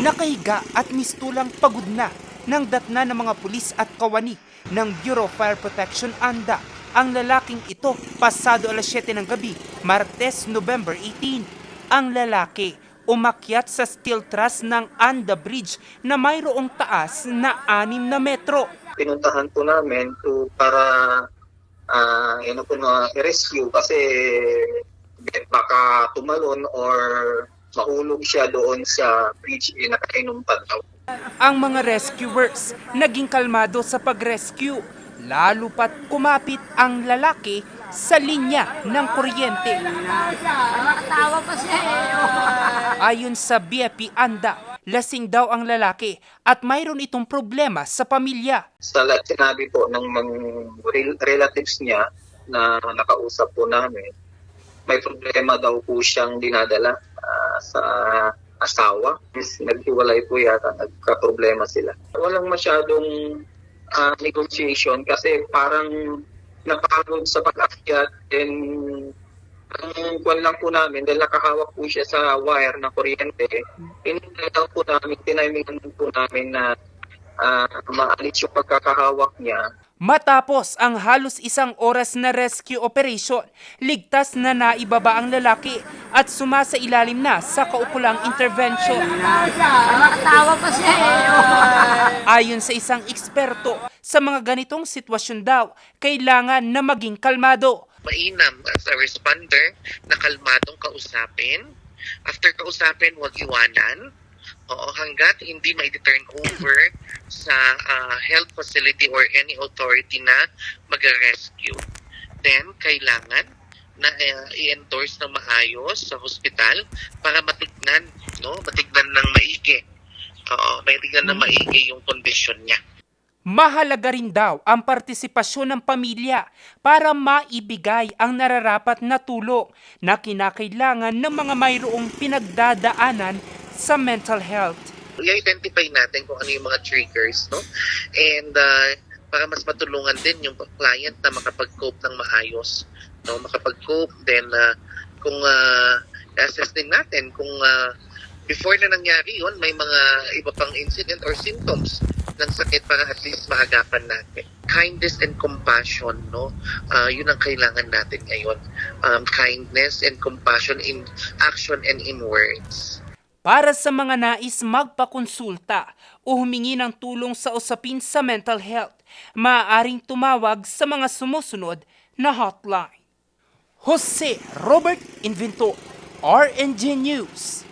Nakahiga at mistulang pagod na ng datna ng mga pulis at kawani ng Bureau of Fire Protection ANDA ang lalaking ito pasado alas 7 ng gabi, Martes, November 18. Ang lalaki umakyat sa steel truss ng ANDA Bridge na mayroong taas na 6 na metro. pinuntahan po namin to para ah ano po na rescue kasi baka tumalon or mahulog siya doon sa bridge eh, nakainom pa daw. Ang mga rescuers naging kalmado sa pag-rescue, lalo pat kumapit ang lalaki sa linya ng kuryente. Eh. Ayon sa BFP Anda, lasing daw ang lalaki at mayroon itong problema sa pamilya. Sa lahat sinabi po ng mga rel- relatives niya na nakausap po namin, may problema daw po siyang dinadala ah, sa asawa. Naghiwalay po yata, nagka-problema sila. Walang masyadong ah, negotiation kasi parang napagod sa pag-akyat then ang kwan lang po namin, dahil nakahawak po siya sa wire ng kuryente, pinintay lang po namin, tinimingan po namin na ah, maalis yung pagkakahawak niya. Matapos ang halos isang oras na rescue operation, ligtas na naibaba ang lalaki at sumasa ilalim na sa kaukulang intervention. Nakatawa pa siya eh. Ayon sa isang eksperto, sa mga ganitong sitwasyon daw, kailangan na maging kalmado. mainam as a responder na kalmadong kausapin. After kausapin, huwag iwanan. Oo, hanggat hindi may turn over sa ah, health facility or any authority na mag-rescue. Then, kailangan na eh, i-endorse ng maayos sa hospital para matignan, no? Matignan ng maigi. Oo, matignan ng maigi yung kondisyon niya. Mahalaga rin daw ang partisipasyon ng pamilya para maibigay ang nararapat na tulong na kinakailangan ng mga mayroong pinagdadaanan sa mental health. i-identify natin kung ano yung mga triggers, no? And uh, para mas matulungan din yung client na makapag-cope ng maayos, no? Makapag-cope, then uh, kung uh, assess din natin kung uh, before na nangyari yun, may mga iba pang incident or symptoms ng sakit para at least maagapan natin. Kindness and compassion, no? Uh, yun ang kailangan natin ngayon. Um, kindness and compassion in action and in words. Para sa mga nais magpakonsulta o humingi ng tulong sa usapin sa mental health, maaaring tumawag sa mga sumusunod na hotline. Jose Robert Inventor, RNG News.